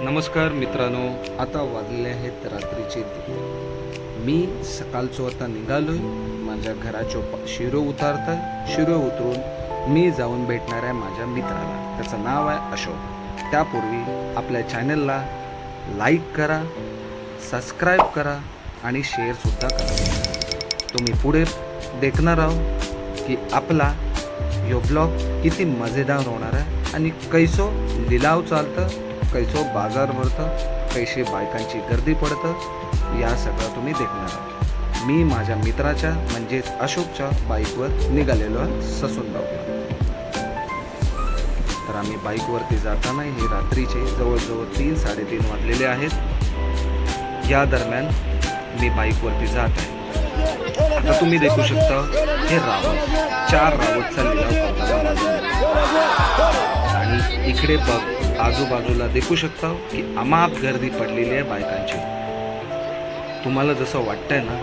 नमस्कार मित्रांनो आता वाजलेले आहेत रात्रीचे मी सकाळचो आता निघालोय माझ्या घराचो शिरो उतारतोय. शिरो उतरून मी जाऊन भेटणार आहे माझ्या मित्राला. त्याचं नाव आहे अशोक. त्यापूर्वी आपल्या चॅनलला लाईक करा सबस्क्राईब करा आणि शेअरसुद्धा करा. तुम्ही पुढे देखणार आहो की आपला यो ब्लॉग किती मजेदार होणार आहे आणि कैसो लिलाव चालतं कैसो बाजार भरतं कैसे बायकांची गर्दी पडतं या सगळं तुम्ही देखणार मी माझ्या मित्राच्या म्हणजेच अशोकच्या बाईकवर निघालेलो ससून ससूनगावला तर आम्ही बाईकवरती जाताना हे रात्रीचे जवळजवळ तीन साडेतीन वाजलेले आहेत. या दरम्यान मी बाईकवरती जात आहे. आता तुम्ही देखू शकता हे रावत चार रावत चाललेला आणि इकडे बघ आजूबाजूला देखू शकता की अमाप गर्दी पडलेली आहे बायकांची. तुम्हाला जसं वाटतंय ना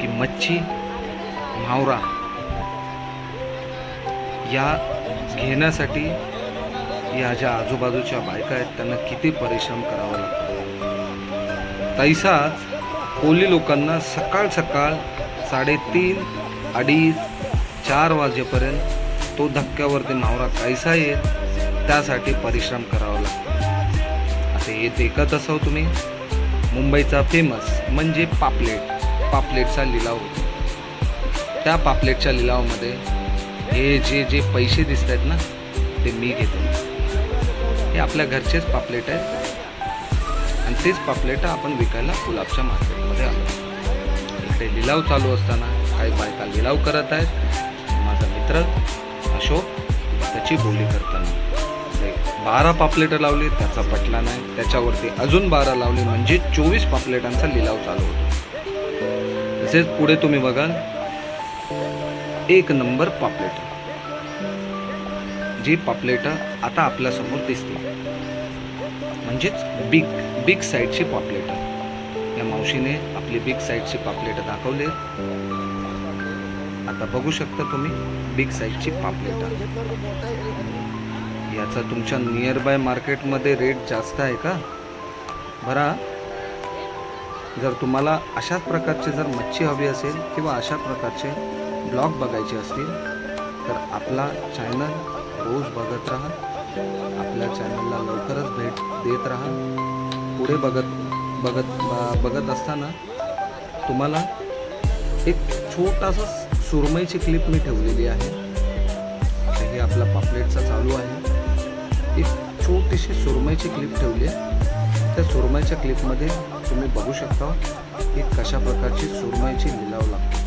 की मच्छी म्हावरा या घेण्यासाठी या ज्या आजूबाजूच्या बायका आहेत त्यांना किती परिश्रम करावा लागतो. तैसाच कोली लोकांना सकाळ सकाळ साडेतीन अडीच चार वाजेपर्यंत तो धक्क्यावरती नवरा कैसा येत त्यासाठी परिश्रम करावा लागतो. आता हे देखत असाव तुम्ही. मुंबईचा फेमस म्हणजे पापलेट. पापलेटचा लिलाव होतो. त्या पापलेटच्या लिलावामध्ये हे जे जे पैसे दिसत आहेत ना ते मी घेतो. हे आपल्या घरचेच पापलेट आहेत. आणि तेच पापलेट आपण विकायला गुलाबच्या मार्केटमध्ये आलो. इकडे लिलाव चालू असताना काही बायका लिलाव करत आहेत. माझा मित्र अशोक त्याची बोली करताना. बारा पापलेटं लावली त्याचा पटला नाही. त्याच्यावरती अजून बारा लावली म्हणजे चोवीस पापलेटांचा लिलाव चालू होतो. तसेच पुढे तुम्ही बघाल एक नंबर पापलेट. जी पापलेटं आता आपल्यासमोर दिसतील. म्हणजेच बिग बिग साईडची पापलेटं. या मावशीने आपली बिग साईडची पापलेटं दाखवले आता बघू शकता तुम्ही बिग साईजची पापलेटं. याचा तुमच्या नियर बाय मार्केटमध्ये रेट जास्त आहे का? बरा जर तुम्हाला अशाच प्रकारचे जर मच्छी हवी असेल किंवा अशा प्रकारचे ब्लॉग बघायचे असतील तर आपला चॅनल रोज बघत राहा. आपल्या चॅनलला लवकरच भेट देत राहा. पुढे बघत बघत बघत असताना तुम्हाला एक छोटासा सुरमईची क्लिप मी ठेवलेली आहे. हे आपला पापलेटचा चालू आहे. एक छोटीशी सुरमईची क्लिप ठेवली आहे. त्या सुरमईच्या क्लिपमध्ये तुम्ही बघू शकता की कशा प्रकारची सुरमईची लिलाव लागते.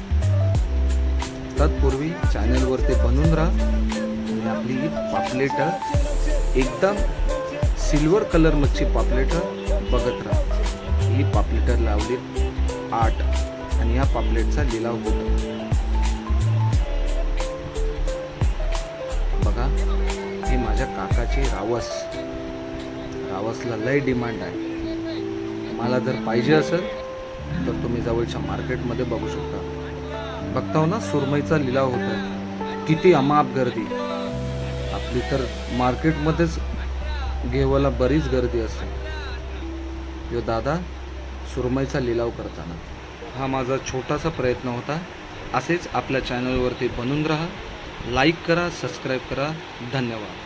तत्पूर्वी चॅनलवरती बनून राहा. आणि आपली ही पापलेटं एकदम सिल्वर कलर मच्छी पापलेटं बघत राहा. ही पापलेटं लावली आठ. आणि या पापलेटचा लिलाव होतो. काकाची रावस. रावसला लय डिमांड आहे. मला जर पाहिजे असेल तर तुम्ही जवळच्या मार्केटमध्ये बघू शकता. बघताव ना सुरमईचा लिलाव होता किती अमाप गर्दी. आपली तर मार्केटमध्येच घेवायला बरीच गर्दी असते. यो दादा सुरमईचा लिलाव करताना. हा माझा छोटासा प्रयत्न होता. असेच आपल्या चॅनलवरती बनून राहा. लाईक करा सबस्क्राईब करा. धन्यवाद.